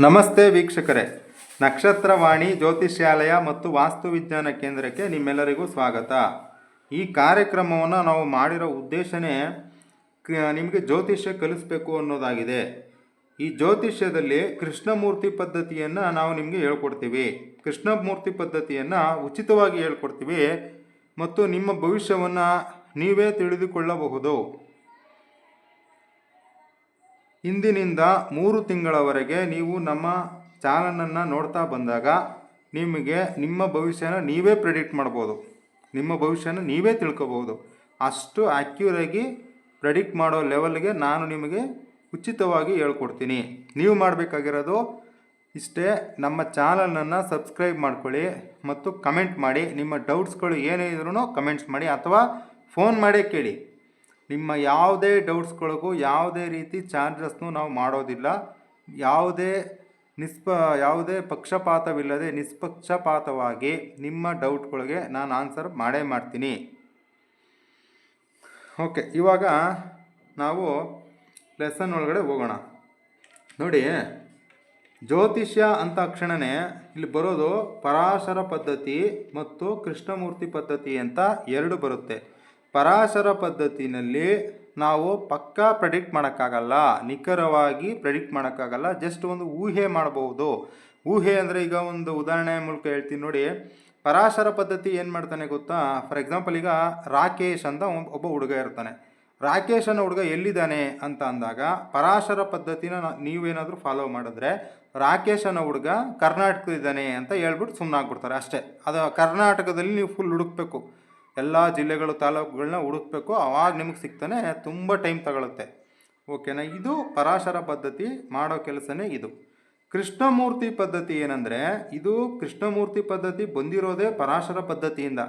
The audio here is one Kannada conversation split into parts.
ನಮಸ್ತೆ ವೀಕ್ಷಕರೇ. ನಕ್ಷತ್ರವಾಣಿ, ಜ್ಯೋತಿಷ್ಯಾಲಯ ಮತ್ತು ವಾಸ್ತುವಿಜ್ಞಾನ ಕೇಂದ್ರಕ್ಕೆ ನಿಮ್ಮೆಲ್ಲರಿಗೂ ಸ್ವಾಗತ. ಈ ಕಾರ್ಯಕ್ರಮವನ್ನು ನಾವು ಮಾಡಿರೋ ಉದ್ದೇಶನೇ ನಿಮಗೆ ಜ್ಯೋತಿಷ್ಯ ಕಲಿಸಬೇಕು ಅನ್ನೋದಾಗಿದೆ. ಈ ಜ್ಯೋತಿಷ್ಯದಲ್ಲಿ ಕೃಷ್ಣಮೂರ್ತಿ ಪದ್ಧತಿಯನ್ನು ನಾವು ನಿಮಗೆ ಹೇಳ್ಕೊಡ್ತೀವಿ. ಕೃಷ್ಣಮೂರ್ತಿ ಪದ್ಧತಿಯನ್ನು ಉಚಿತವಾಗಿ ಹೇಳ್ಕೊಡ್ತೀವಿ ಮತ್ತು ನಿಮ್ಮ ಭವಿಷ್ಯವನ್ನು ನೀವೇ ತಿಳಿದುಕೊಳ್ಳಬಹುದು. ಇಂದಿನಿಂದ ಮೂರು ತಿಂಗಳವರೆಗೆ ನೀವು ನಮ್ಮ ಚಾನಲನ್ನು ನೋಡ್ತಾ ಬಂದಾಗ ನಿಮಗೆ ನಿಮ್ಮ ಭವಿಷ್ಯನ ನೀವೇ ಪ್ರೆಡಿಕ್ಟ್ ಮಾಡ್ಬೋದು. ನಿಮ್ಮ ಭವಿಷ್ಯನ ನೀವೇ ತಿಳ್ಕೊಬೋದು ಅಷ್ಟು ಆ್ಯಕ್ಯೂರಾಗಿ ಪ್ರೆಡಿಕ್ಟ್ ಮಾಡೋ ಲೆವೆಲ್ಗೆ ನಾನು ನಿಮಗೆ ಉಚಿತವಾಗಿ ಹೇಳ್ಕೊಡ್ತೀನಿ. ನೀವು ಮಾಡಬೇಕಾಗಿರೋದು ಇಷ್ಟೇ ನಮ್ಮ ಚಾನಲನ್ನು ಸಬ್ಸ್ಕ್ರೈಬ್ ಮಾಡ್ಕೊಳ್ಳಿ ಮತ್ತು ಕಮೆಂಟ್ ಮಾಡಿ. ನಿಮ್ಮ ಡೌಟ್ಸ್ಗಳು ಏನೇ ಇದ್ರೂ ಕಮೆಂಟ್ಸ್ ಮಾಡಿ ಅಥವಾ ಫೋನ್ ಮಾಡೇ ಕೇಳಿ. ನಿಮ್ಮ ಯಾವುದೇ ಡೌಟ್ಸ್ಗಳಿಗೂ ಯಾವುದೇ ರೀತಿ ಚಾರ್ಜಸ್ನು ನಾವು ಮಾಡೋದಿಲ್ಲ. ಯಾವುದೇ ನಿಸ್ಪ, ಯಾವುದೇ ಪಕ್ಷಪಾತವಿಲ್ಲದೆ ನಿಷ್ಪಕ್ಷಪಾತವಾಗಿ ನಿಮ್ಮ ಡೌಟ್ಗಳಿಗೆ ನಾನು ಆನ್ಸರ್ ಮಾಡೇ ಮಾಡ್ತೀನಿ. ಓಕೆ, ಇವಾಗ ನಾವು ಲೆಸನ್ ಒಳಗಡೆ ಹೋಗೋಣ. ನೋಡಿ, ಜ್ಯೋತಿಷ್ಯ ಅಂತ ಕ್ಷಣನೇ ಇಲ್ಲಿ ಬರೋದು ಪರಾಶರ ಪದ್ಧತಿ ಮತ್ತು ಕೃಷ್ಣಮೂರ್ತಿ ಪದ್ಧತಿ ಅಂತ ಎರಡು ಬರುತ್ತೆ. ಪರಾಶರ ಪದ್ಧತಿನಲ್ಲಿ ನಾವು ಪಕ್ಕಾ ಪ್ರೆಡಿಕ್ಟ್ ಮಾಡೋಕ್ಕಾಗಲ್ಲ, ನಿಖರವಾಗಿ ಪ್ರೆಡಿಕ್ಟ್ ಮಾಡೋಕ್ಕಾಗಲ್ಲ ಜಸ್ಟ್ ಒಂದು ಊಹೆ ಮಾಡಬಹುದು ಊಹೆ ಅಂದರೆ ಈಗ ಒಂದು ಉದಾಹರಣೆ ಮೂಲಕ ಹೇಳ್ತೀನಿ ನೋಡಿ. ಪರಾಶರ ಪದ್ಧತಿ ಏನು ಮಾಡ್ತಾನೆ ಗೊತ್ತಾ? ಫಾರ್ ಎಕ್ಸಾಂಪಲ್ ಈಗ ರಾಕೇಶ್ ಅಂತ ಒಬ್ಬ- ಹುಡುಗ ಇರ್ತಾನೆ. ರಾಕೇಶ್ ಅನ್ನೋ ಹುಡುಗ ಎಲ್ಲಿದ್ದಾನೆ ಅಂತ ಅಂದಾಗ ಪರಾಶರ ಪದ್ಧತಿನ ನೀವೇನಾದರೂ ಫಾಲೋ ಮಾಡಿದ್ರೆ ರಾಕೇಶ್ ಅನ್ನೋ ಹುಡುಗ ಕರ್ನಾಟಕದಿದ್ದಾನೆ ಅಂತ ಹೇಳ್ಬಿಟ್ಟು ಸುಮ್ಮನಾಗ್ಬಿಡ್ತಾರೆ ಅಷ್ಟೇ. ಅದು ಕರ್ನಾಟಕದಲ್ಲಿ ನೀವು ಫುಲ್ ಹುಡುಕ್ಬೇಕು. ಎಲ್ಲ ಜಿಲ್ಲೆಗಳು ತಾಲೂಕುಗಳನ್ನ ಹುಡುಕ್ಬೇಕು. ಅವಾಗ ನಿಮಗೆ ಸಿಗ್ತಾನೆ, ತುಂಬ ಟೈಮ್ ತಗೊಳುತ್ತೆ. ಓಕೆನಾ ಇದು ಪರಾಶರ ಪದ್ಧತಿ ಮಾಡೋ ಕೆಲಸನೇ ಇದು. ಕೃಷ್ಣಮೂರ್ತಿ ಪದ್ಧತಿ ಏನಂದರೆ, ಇದು ಕೃಷ್ಣಮೂರ್ತಿ ಪದ್ಧತಿ ಬಂದಿರೋದೇ ಪರಾಶರ ಪದ್ಧತಿಯಿಂದ.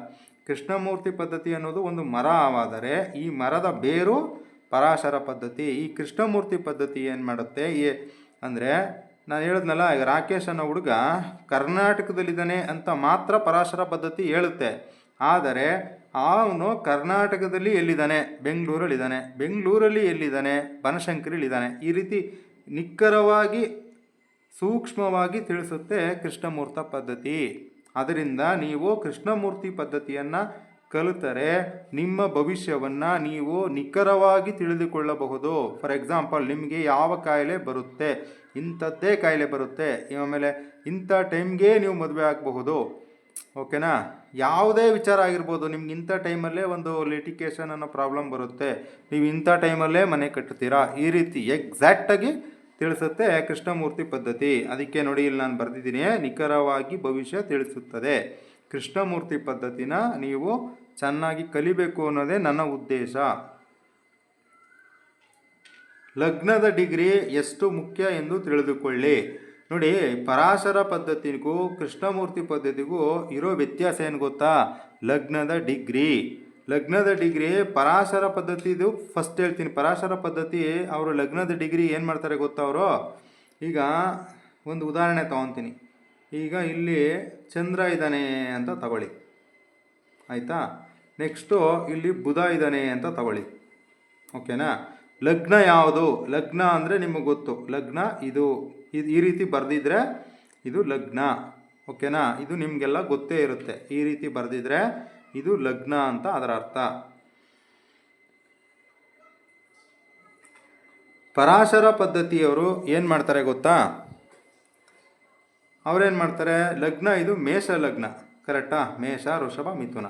ಕೃಷ್ಣಮೂರ್ತಿ ಪದ್ಧತಿ ಅನ್ನೋದು ಒಂದು ಮರವಾದರೆ ಈ ಮರದ ಬೇರು ಪರಾಶರ ಪದ್ಧತಿ. ಈ ಕೃಷ್ಣಮೂರ್ತಿ ಪದ್ಧತಿ ಏನು ಮಾಡುತ್ತೆ? ಏ, ಅಂದರೆ, ನಾನು ಹೇಳಿದ್ನಲ್ಲ ರಾಕೇಶ್ ಅನ್ನೋ ಹುಡುಗ ಕರ್ನಾಟಕದಲ್ಲಿದ್ದಾನೆ ಅಂತ ಮಾತ್ರ ಪರಾಶರ ಪದ್ಧತಿ ಹೇಳುತ್ತೆ. ಆದರೆ ಅವನು ಕರ್ನಾಟಕದಲ್ಲಿ ಎಲ್ಲಿದ್ದಾನೆ? ಬೆಂಗಳೂರಲ್ಲಿದ್ದಾನೆ. ಬೆಂಗಳೂರಲ್ಲಿ ಎಲ್ಲಿದ್ದಾನೆ? ಬನಶಂಕರಿಲಿದ್ದಾನೆ ಈ ರೀತಿ ನಿಖರವಾಗಿ ಸೂಕ್ಷ್ಮವಾಗಿ ತಿಳಿಸುತ್ತೆ ಕೃಷ್ಣಮೂರ್ತ ಪದ್ಧತಿ. ಅದರಿಂದ ನೀವು ಕೃಷ್ಣಮೂರ್ತಿ ಪದ್ಧತಿಯನ್ನು ಕಲಿತರೆ ನಿಮ್ಮ ಭವಿಷ್ಯವನ್ನು ನೀವು ನಿಖರವಾಗಿ ತಿಳಿದುಕೊಳ್ಳಬಹುದು. ಫಾರ್ ಎಕ್ಸಾಂಪಲ್ ನಿಮಗೆ ಯಾವ ಕಾಯಿಲೆ ಬರುತ್ತೆ? ಇಂಥದ್ದೇ ಕಾಯಿಲೆ ಬರುತ್ತೆ. ಆಮೇಲೆ ಇಂಥ ಟೈಮ್ಗೆ ನೀವು ಮದುವೆ ಆಗಬಹುದು. ಓಕೆನಾ? ಯಾವುದೇ ವಿಚಾರ ಆಗಿರ್ಬೋದು, ನಿಮ್ಗೆ ಇಂಥ ಟೈಮಲ್ಲೇ ಒಂದು ಲಿಟಿಕೇಶನ್ ಅನ್ನೋ ಪ್ರಾಬ್ಲಮ್ ಬರುತ್ತೆ. ನೀವು ಇಂಥ ಟೈಮಲ್ಲೇ ಮನೆ ಕಟ್ಟುತ್ತೀರಾ ಈ ರೀತಿ ಎಕ್ಸಾಕ್ಟಾಗಿ ತಿಳಿಸುತ್ತೆ ಕೃಷ್ಣಮೂರ್ತಿ ಪದ್ಧತಿ. ಅದಕ್ಕೆ ನೋಡಿ, ಇಲ್ಲಿ ನಾನು ಬರೆದಿದ್ದೀನಿ, ನಿಖರವಾಗಿ ಭವಿಷ್ಯ ತಿಳಿಸುತ್ತದೆ. ಕೃಷ್ಣಮೂರ್ತಿ ಪದ್ಧತಿನ ನೀವು ಚೆನ್ನಾಗಿ ಕಲಿಬೇಕು ಅನ್ನೋದೇ ನನ್ನ ಉದ್ದೇಶ. ಲಗ್ನದ ಡಿಗ್ರಿ ಎಷ್ಟು ಮುಖ್ಯ ಎಂದು ತಿಳಿದುಕೊಳ್ಳಿ. ನೋಡಿ, ಪರಾಶರ ಪದ್ಧತಿಗೂ, ಕೃಷ್ಣಮೂರ್ತಿ ಪದ್ಧತಿಗೂ ಇರೋ ವ್ಯತ್ಯಾಸ ಏನು ಗೊತ್ತಾ? ಲಗ್ನದ ಡಿಗ್ರಿ. ಲಗ್ನದ ಡಿಗ್ರಿ, ಪರಾಶರ ಪದ್ಧತಿದು ಫಸ್ಟ್ ಹೇಳ್ತೀನಿ. ಪರಾಶರ ಪದ್ಧತಿ, ಅವರು ಲಗ್ನದ ಡಿಗ್ರಿ ಏನು ಮಾಡ್ತಾರೆ ಗೊತ್ತಾ ಅವರು? ಈಗ ಒಂದು ಉದಾಹರಣೆ ತಗೊತೀನಿ. ಈಗ ಇಲ್ಲಿ ಚಂದ್ರ ಇದ್ದಾನೆ ಅಂತ ತಗೊಳ್ಳಿ. ಆಯಿತಾ? ನೆಕ್ಸ್ಟು ಇಲ್ಲಿ ಬುಧ ಇದ್ದಾನೆ ಅಂತ ತಗೊಳ್ಳಿ. ಓಕೆನಾ ಲಗ್ನ ಯಾವುದು? ಲಗ್ನ ಅಂದರೆ ನಿಮಗೆ ಗೊತ್ತು. ಲಗ್ನ ಇದು. ಇದು ಈ ರೀತಿ ಬರೆದಿದ್ರೆ ಇದು ಲಗ್ನ, ಓಕೆನಾ? ಇದು ನಿಮಗೆಲ್ಲ ಗೊತ್ತೇ ಇರುತ್ತೆ. ಈ ರೀತಿ ಬರೆದಿದ್ರೆ ಇದು ಲಗ್ನ ಅಂತ ಅದರ ಅರ್ಥ. ಪರಾಶರ ಪದ್ಧತಿಯವರು ಏನು ಮಾಡ್ತಾರೆ ಗೊತ್ತಾ? ಅವ್ರೇನು ಮಾಡ್ತಾರೆ? ಲಗ್ನ ಇದು ಮೇಷ ಲಗ್ನ, ಕರೆಕ್ಟಾ? ಮೇಷ, ವೃಷಭ, ಮಿಥುನ.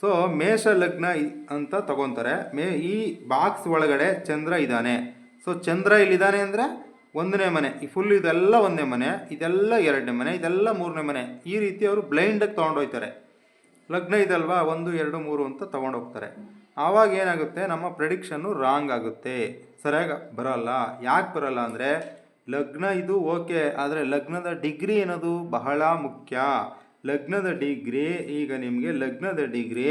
ಸೊ, ಮೇಷ ಲಗ್ನ ಅಂತ ತಗೊತಾರೆ. ಮೇ ಈ ಬಾಕ್ಸ್ ಒಳಗಡೆ ಚಂದ್ರ ಇದ್ದಾನೆ. ಸೊ, ಚಂದ್ರ ಇಲ್ಲಿದ್ದಾನೆ ಅಂದರೆ ಒಂದನೇ ಮನೆ, ಈ ಫುಲ್ ಇದೆಲ್ಲ ಒಂದನೇ ಮನೆ, ಇದೆಲ್ಲ ಎರಡನೇ ಮನೆ, ಇದೆಲ್ಲ ಮೂರನೇ ಮನೆ. ಈ ರೀತಿ ಅವರು ಬ್ಲೈಂಡಾಗಿ ತೊಗೊಂಡೋಗ್ತಾರೆ ಲಗ್ನ ಇದಲ್ವಾ? ಒಂದು, ಎರಡು, ಮೂರು ಅಂತ ತೊಗೊಂಡೋಗ್ತಾರೆ ಆವಾಗ ಏನಾಗುತ್ತೆ? ನಮ್ಮ ಪ್ರೆಡಿಕ್ಷನ್ನು ರಾಂಗ್ ಆಗುತ್ತೆ. ಸರಿಯಾಗಿ ಬರಲ್ಲ. ಯಾಕೆ ಬರಲ್ಲ ಅಂದರೆ, ಲಗ್ನ ಇದು ಓಕೆ ಆದರೆ ಲಗ್ನದ ಡಿಗ್ರಿ ಅನ್ನೋದು ಬಹಳ ಮುಖ್ಯ. ಲಗ್ನದ ಡಿಗ್ರಿ ಈಗ ನಿಮಗೆ ಲಗ್ನದ ಡಿಗ್ರಿ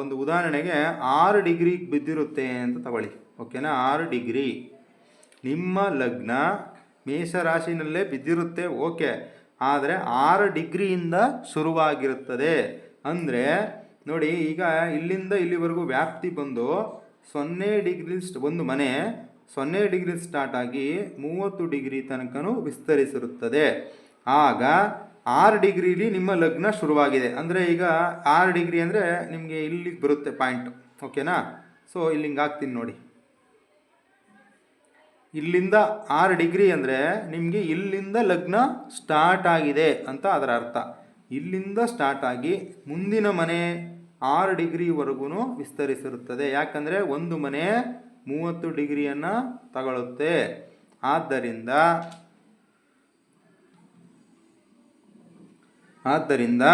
ಒಂದು ಉದಾಹರಣೆಗೆ ಆರು ಡಿಗ್ರಿ ಬಿದ್ದಿರುತ್ತೆ ಅಂತ ತಗೊಳ್ಳಿ. ಓಕೆನಾ ಆರು ಡಿಗ್ರಿ ನಿಮ್ಮ ಲಗ್ನ ಮೇಷರಾಶಿನಲ್ಲೇ ಬಿದ್ದಿರುತ್ತೆ, ಓಕೆ. ಆದರೆ ಆರು ಡಿಗ್ರಿಯಿಂದ ಶುರುವಾಗಿರುತ್ತದೆ. ಅಂದರೆ ನೋಡಿ, ಈಗ ಇಲ್ಲಿಂದ ಇಲ್ಲಿವರೆಗೂ ವ್ಯಾಪ್ತಿ ಬಂದು ಸೊನ್ನೆ ಡಿಗ್ರಿ ಒಂದು ಮನೆ ಸೊನ್ನೆ ಡಿಗ್ರಿ ಸ್ಟಾರ್ಟ್ ಆಗಿ ಮೂವತ್ತು ಡಿಗ್ರಿ ತನಕನೂ ವಿಸ್ತರಿಸಿರುತ್ತದೆ. ಆಗ ಆರು ಡಿಗ್ರಿಲಿ ನಿಮ್ಮ ಲಗ್ನ ಶುರುವಾಗಿದೆ. ಅಂದರೆ ಈಗ ಆರು ಡಿಗ್ರಿ ಅಂದರೆ ನಿಮಗೆ ಇಲ್ಲಿಗೆ ಬರುತ್ತೆ ಪಾಯಿಂಟ್, ಓಕೆನಾ? ಸೊ ಇಲ್ಲಿಂಗೆ ಹಾಕ್ತೀನಿ ನೋಡಿ. ಇಲ್ಲಿಂದ ಆರು ಡಿಗ್ರಿ ಅಂದರೆ ನಿಮಗೆ ಇಲ್ಲಿಂದ ಲಗ್ನ ಸ್ಟಾರ್ಟ್ ಆಗಿದೆ ಅಂತ ಅದರ ಅರ್ಥ. ಇಲ್ಲಿಂದ ಸ್ಟಾರ್ಟ್ ಆಗಿ ಮುಂದಿನ ಮನೆ ಆರು ಡಿಗ್ರಿವರೆಗೂ ವಿಸ್ತರಿಸಿರುತ್ತದೆ. ಯಾಕಂದರೆ ಒಂದು ಮನೆ ಮೂವತ್ತು ಡಿಗ್ರಿಯನ್ನು ತಗೊಳ್ಳುತ್ತೆ ಆದ್ದರಿಂದ ಆದ್ದರಿಂದ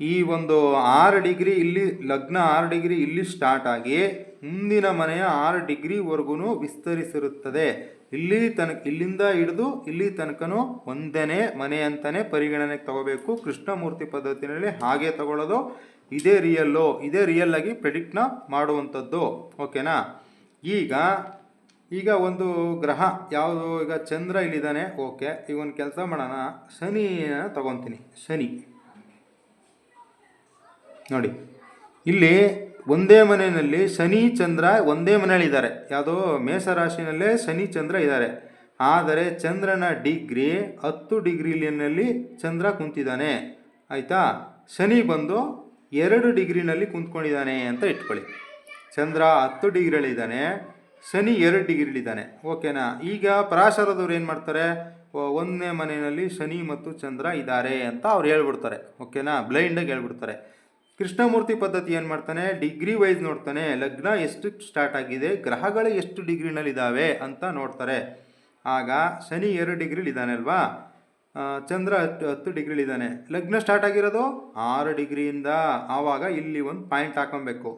ಈ ಒಂದು ಆರು ಡಿಗ್ರಿ ಇಲ್ಲಿ ಲಗ್ನ ಆರು ಡಿಗ್ರಿ ಇಲ್ಲಿ ಸ್ಟಾರ್ಟ್ ಆಗಿ ಮುಂದಿನ ಮನೆಯ ಆರು ಡಿಗ್ರಿವರೆಗೂ ವಿಸ್ತರಿಸಿರುತ್ತದೆ. ಇಲ್ಲಿ ತನಕ, ಇಲ್ಲಿಂದ ಹಿಡಿದು ಇಲ್ಲಿ ತನಕನೂ ಒಂದನೇ ಮನೆ ಅಂತಲೇ ಪರಿಗಣನೆಗೆ ತಗೋಬೇಕು. ಕೃಷ್ಣಮೂರ್ತಿ ಪದ್ಧತಿನಲ್ಲಿ ಹಾಗೆ ತಗೊಳ್ಳೋದು, ಇದೇ ರಿಯಲ್ಲು ಇದೇ ರಿಯಲ್ ಆಗಿ ಪ್ರೆಡಿಕ್ಟ್ನ ಮಾಡುವಂಥದ್ದು. ಓಕೆನಾ? ಈಗ ಈಗ ಒಂದು ಗ್ರಹ, ಯಾವುದು? ಈಗ ಚಂದ್ರ ಇಲ್ಲಿದ್ದಾನೆ. ಓಕೆ, ಈಗ ಒಂದು ಕೆಲಸ ಮಾಡೋಣ. ಶನಿನ ತಗೊತೀನಿ. ಶನಿ. ನೋಡಿ, ಇಲ್ಲಿ ಒಂದೇ ಮನೆಯಲ್ಲಿ ಶನಿ ಚಂದ್ರ ಒಂದೇ ಮನೆಯಲ್ಲಿ ಇದ್ದಾರೆ. ಯಾವುದೋ ಮೇಷರಾಶಿನಲ್ಲೇ ಶನಿ ಚಂದ್ರ ಇದ್ದಾರೆ. ಆದರೆ ಚಂದ್ರನ ಡಿಗ್ರಿ ಹತ್ತು ಡಿಗ್ರಿಲಿನಲ್ಲಿ ಚಂದ್ರ ಕುಂತಿದ್ದಾನೆ. ಆಯಿತಾ? ಶನಿ ಬಂದು ಎರಡು ಡಿಗ್ರಿನಲ್ಲಿ ಕುಂತ್ಕೊಂಡಿದ್ದಾನೆ ಅಂತ ಇಟ್ಕೊಳ್ಳಿ. ಚಂದ್ರ ಹತ್ತು ಡಿಗ್ರಿಯಲ್ಲಿದ್ದಾನೆ, ಶನಿ ಎರಡು ಡಿಗ್ರಿಲಿದ್ದಾನೆ ಓಕೆನಾ? ಈಗ ಪರಾಶರದವ್ರು ಏನು ಮಾಡ್ತಾರೆ? ಒಂದನೇ ಮನೆಯಲ್ಲಿ ಶನಿ ಮತ್ತು ಚಂದ್ರ ಇದ್ದಾರೆ ಅಂತ ಅವ್ರು ಹೇಳ್ಬಿಡ್ತಾರೆ. ಓಕೆನಾ? ಬ್ಲೈಂಡಾಗಿ ಹೇಳ್ಬಿಡ್ತಾರೆ. ಕೃಷ್ಣಮೂರ್ತಿ ಪದ್ಧತಿ ಏನು ಮಾಡ್ತಾನೆ? ಡಿಗ್ರಿ ವೈಸ್ ನೋಡ್ತಾನೆ, ಲಗ್ನ ಎಷ್ಟು ಸ್ಟಾರ್ಟ್ ಆಗಿದೆ, ಗ್ರಹಗಳು ಎಷ್ಟು ಡಿಗ್ರಿನಲ್ಲಿದ್ದಾವೆ ಅಂತ ನೋಡ್ತಾರೆ. ಆಗ ಶನಿ ಎರಡು ಡಿಗ್ರಿಲಿ ಇದ್ದಾನೆ ಅಲ್ವಾ ಚಂದ್ರ ಹತ್ತು ಹತ್ತು ಡಿಗ್ರಿಲಿದ್ದಾನೆ. ಲಗ್ನ ಸ್ಟಾರ್ಟ್ ಆಗಿರೋದು ಆರು ಡಿಗ್ರಿಯಿಂದ, ಆವಾಗ ಇಲ್ಲಿ ಒಂದು ಪಾಯಿಂಟ್ ಹಾಕೊಬೇಕು.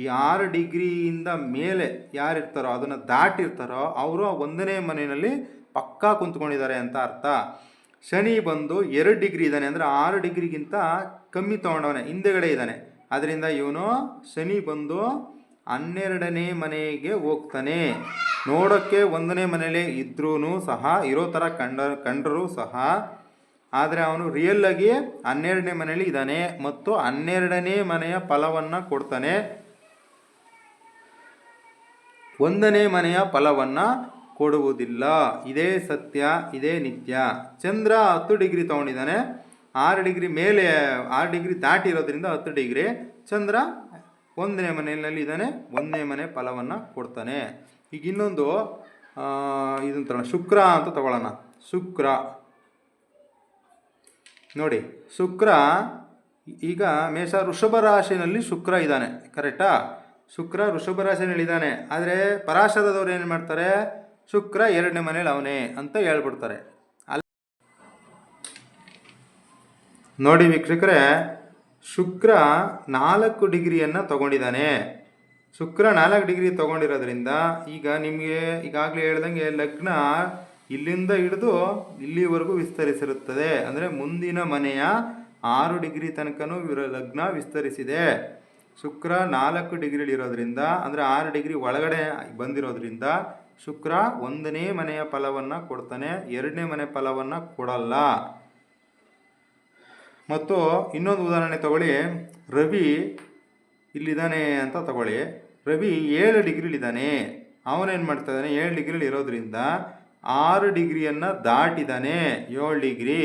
ಈ ಆರು ಡಿಗ್ರಿಯಿಂದ ಮೇಲೆ ಯಾರಿರ್ತಾರೋ, ಅದನ್ನು ದಾಟಿರ್ತಾರೋ, ಅವರು ಒಂದನೇ ಮನೆಯಲ್ಲಿ ಪಕ್ಕಾ ಕುಂತ್ಕೊಂಡಿದ್ದಾರೆ ಅಂತ ಅರ್ಥ. ಶನಿ ಬಂದು ಎರಡು ಡಿಗ್ರಿ ಇದ್ದಾನೆ ಅಂದರೆ ಆರು ಡಿಗ್ರಿಗಿಂತ ಕಮ್ಮಿ ತೊಗೊಂಡವನೆ, ಹಿಂದೆಗಡೆ ಇದ್ದಾನೆ. ಅದರಿಂದ ಇವನು ಶನಿ ಬಂದು ಹನ್ನೆರಡನೇ ಮನೆಗೆ ಹೋಗ್ತಾನೆ. ನೋಡೋಕ್ಕೆ ಒಂದನೇ ಮನೇಲಿ ಇದ್ರೂ ಸಹ, ಇರೋ ಥರ ಕಂಡ, ಕಂಡರೂ ಸಹ, ಆದರೆ ಅವನು ರಿಯಲ್ಲಾಗಿ ಹನ್ನೆರಡನೇ ಮನೆಯಲ್ಲಿ ಇದ್ದಾನೆ ಮತ್ತು ಹನ್ನೆರಡನೇ ಮನೆಯ ಫಲವನ್ನು ಕೊಡ್ತಾನೆ. ಒಂದನೇ ಮನೆಯ ಫಲವನ್ನು ಕೊಡುವುದಿಲ್ಲ. ಇದೇ ಸತ್ಯ, ಇದೇ ನಿತ್ಯ. ಚಂದ್ರ ಹತ್ತು ಡಿಗ್ರಿ ತೊಗೊಂಡಿದ್ದಾನೆ. ಆರು ಡಿಗ್ರಿ ಮೇಲೆ, ಆರು ಡಿಗ್ರಿ ದಾಟಿರೋದ್ರಿಂದ ಹತ್ತು ಡಿಗ್ರಿ. ಚಂದ್ರ ಒಂದನೇ ಮನೆಯಲ್ಲಿ ಇದ್ದಾನೆ. ಒಂದನೇ ಮನೆ ಫಲವನ್ನು ಕೊಡ್ತಾನೆ. ಈಗ ಇನ್ನೊಂದು ಇದನ್ನು ಇದನ್ನ ಶುಕ್ರ ಅಂತ ತಗೊಳ್ಳೋಣ. ಶುಕ್ರ. ನೋಡಿ, ಶುಕ್ರ, ಈಗ ಮೇಷ ಋಷಭ ರಾಶಿನಲ್ಲಿ ಶುಕ್ರ ಇದ್ದಾನೆ. ಕರೆಕ್ಟಾ? ಶುಕ್ರ ಋಷಭ ರಾಶಿನಲ್ಲಿ ಇದ್ದಾನೆ. ಆದರೆ ಪರಾಶರದವರು ಏನು ಮಾಡ್ತಾರೆ? ಶುಕ್ರ ಎರಡನೇ ಮನೇಲಿ ಅವನೇ ಅಂತ ಹೇಳ್ಬಿಡ್ತಾರೆ. ಅಲ್ಲಿ ನೋಡಿ ವೀಕ್ಷಕರೇ, ಶುಕ್ರ ನಾಲ್ಕು ಡಿಗ್ರಿಯನ್ನು ತಗೊಂಡಿದ್ದಾನೆ. ಶುಕ್ರ ನಾಲ್ಕು ಡಿಗ್ರಿ ತಗೊಂಡಿರೋದ್ರಿಂದ ಈಗ ನಿಮಗೆ ಈಗಾಗಲೇ ಹೇಳ್ದಂಗೆ ಲಗ್ನ ಇಲ್ಲಿಂದ ಹಿಡಿದು ಇಲ್ಲಿವರೆಗೂ ವಿಸ್ತರಿಸಿರುತ್ತದೆ. ಅಂದರೆ ಮುಂದಿನ ಮನೆಯ ಆರು ಡಿಗ್ರಿ ತನಕನೂ ಇವರ ಲಗ್ನ ವಿಸ್ತರಿಸಿದೆ. ಶುಕ್ರ ನಾಲ್ಕು ಡಿಗ್ರಿಲಿರೋದ್ರಿಂದ ಅಂದರೆ ಆರು ಡಿಗ್ರಿ ಒಳಗಡೆ ಬಂದಿರೋದ್ರಿಂದ ಶುಕ್ರ ಒಂದನೇ ಮನೆಯ ಫಲವನ್ನು ಕೊಡ್ತಾನೆ, ಎರಡನೇ ಮನೆ ಫಲವನ್ನು ಕೊಡಲ್ಲ. ಮತ್ತು ಇನ್ನೊಂದು ಉದಾಹರಣೆ ತಗೊಳ್ಳಿ. ರವಿ ಇಲ್ಲಿದ್ದಾನೆ ಅಂತ ತಗೊಳ್ಳಿ. ರವಿ ಏಳು ಡಿಗ್ರಿಲಿದ್ದಾನೆ ಅವನೇನು ಮಾಡ್ತಾ ಇದ್ದಾನೆ? ಏಳು ಡಿಗ್ರಿಲಿ ಇರೋದ್ರಿಂದ ಆರು ಡಿಗ್ರಿಯನ್ನು ದಾಟಿದ್ದಾನೆ ಏಳು ಡಿಗ್ರಿ.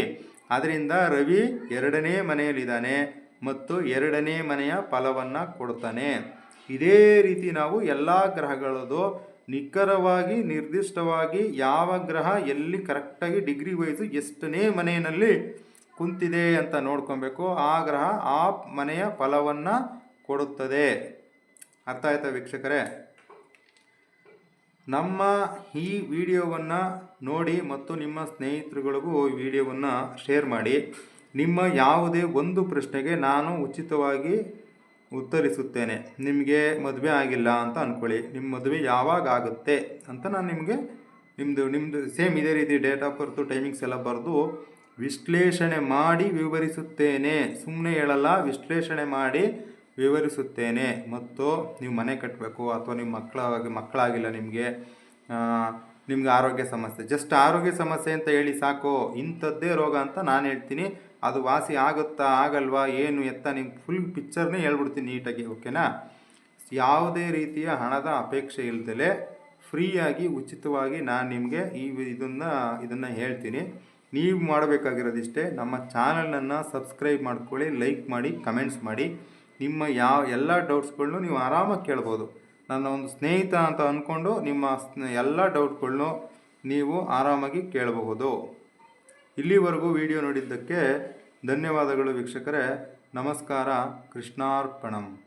ಅದರಿಂದ ರವಿ ಎರಡನೇ ಮನೆಯಲ್ಲಿದ್ದಾನೆ ಮತ್ತು ಎರಡನೇ ಮನೆಯ ಫಲವನ್ನು ಕೊಡ್ತಾನೆ. ಇದೇ ರೀತಿ ನಾವು ಎಲ್ಲ ಗ್ರಹಗಳದು ನಿಖರವಾಗಿ, ನಿರ್ದಿಷ್ಟವಾಗಿ ಯಾವ ಗ್ರಹ ಎಲ್ಲಿ ಕರೆಕ್ಟಾಗಿ ಡಿಗ್ರಿ ವೈಸು ಎಷ್ಟನೇ ಮನೆಯಲ್ಲಿ ಕುಂತಿದೆ ಅಂತ ನೋಡ್ಕೊಬೇಕು. ಆ ಗ್ರಹ ಆ ಮನೆಯ ಫಲವನ್ನು ಕೊಡುತ್ತದೆ. ಅರ್ಥ ಆಯ್ತಾ ವೀಕ್ಷಕರೇ? ನಮ್ಮ ಈ ವಿಡಿಯೋವನ್ನು ನೋಡಿ ಮತ್ತು ನಿಮ್ಮ ಸ್ನೇಹಿತರುಗಳಿಗೂ ಈ ವಿಡಿಯೋವನ್ನು ಶೇರ್ ಮಾಡಿ. ನಿಮ್ಮ ಯಾವುದೇ ಒಂದು ಪ್ರಶ್ನೆಗೆ ನಾನು ಉಚಿತವಾಗಿ ಉತ್ತರಿಸುತ್ತೇನೆ. ನಿಮಗೆ ಮದುವೆ ಆಗಿಲ್ಲ ಅಂತ ಅಂದ್ಕೊಳ್ಳಿ ನಿಮ್ಮ ಮದುವೆ ಯಾವಾಗ ಆಗುತ್ತೆ ಅಂತ ನಾನು ನಿಮಗೆ ನಿಮ್ಮದು ನಿಮ್ಮದು ಸೇಮ್ ಇದೇ ರೀತಿ ಡೇಟ್ ಆಫ್ ಬರ್ತು, ಟೈಮಿಂಗ್ಸ್ ಎಲ್ಲ ಬರೆದು ವಿಶ್ಲೇಷಣೆ ಮಾಡಿ ವಿವರಿಸುತ್ತೇನೆ. ಸುಮ್ಮನೆ ಹೇಳಲ್ಲ, ವಿಶ್ಲೇಷಣೆ ಮಾಡಿ ವಿವರಿಸುತ್ತೇನೆ. ಮತ್ತು ನೀವು ಮನೆ ಕಟ್ಟಬೇಕು ಅಥವಾ ನಿಮ್ಮ ಮಕ್ಕಳಾಗಿ ಮಕ್ಕಳಾಗಿಲ್ಲ ನಿಮಗೆ ನಿಮ್ಗೆ ಆರೋಗ್ಯ ಸಮಸ್ಯೆ. ಜಸ್ಟ್ ಆರೋಗ್ಯ ಸಮಸ್ಯೆ ಅಂತ ಹೇಳಿ ಸಾಕು. ಇಂಥದ್ದೇ ರೋಗ ಅಂತ ನಾನು ಹೇಳ್ತೀನಿ. ಅದು ವಾಸಿ ಆಗುತ್ತಾ ಆಗಲ್ವಾ ಏನು ಎತ್ತ ನಿಮ್ಗೆ ಫುಲ್ ಪಿಕ್ಚರ್ನೇ ಹೇಳ್ಬಿಡ್ತೀನಿ ನೀಟಾಗಿ ಓಕೆನಾ ಯಾವುದೇ ರೀತಿಯ ಹಣದ ಅಪೇಕ್ಷೆ ಇಲ್ದಲೆ ಫ್ರೀಯಾಗಿ ಉಚಿತವಾಗಿ ನಾನು ನಿಮಗೆ ಈ ಇದನ್ನು ಇದನ್ನು ಹೇಳ್ತೀನಿ. ನೀವು ಮಾಡಬೇಕಾಗಿರೋದಿಷ್ಟೇ, ನಮ್ಮ ಚಾನಲನ್ನು ಸಬ್ಸ್ಕ್ರೈಬ್ ಮಾಡ್ಕೊಳ್ಳಿ ಲೈಕ್ ಮಾಡಿ ಕಮೆಂಟ್ಸ್ ಮಾಡಿ. ನಿಮ್ಮ ಯಾವ, ಎಲ್ಲ ಡೌಟ್ಸ್ಗಳ್ನು ನೀವು ಆರಾಮಾಗಿ ಕೇಳ್ಬೋದು. ನನ್ನ ಒಂದು ಸ್ನೇಹಿತ ಅಂತ ಅಂದ್ಕೊಂಡು ನಿಮ್ಮ ಎಲ್ಲ ಡೌಟ್ಗಳ್ನು ನೀವು ಆರಾಮಾಗಿ ಕೇಳಬಹುದು. ಇಲ್ಲಿವರೆಗೂ ವಿಡಿಯೋ ನೋಡಿದ್ದಕ್ಕೆ ಧನ್ಯವಾದಗಳು ವೀಕ್ಷಕರೇ. ನಮಸ್ಕಾರ. ಕೃಷ್ಣಾರ್ಪಣಂ.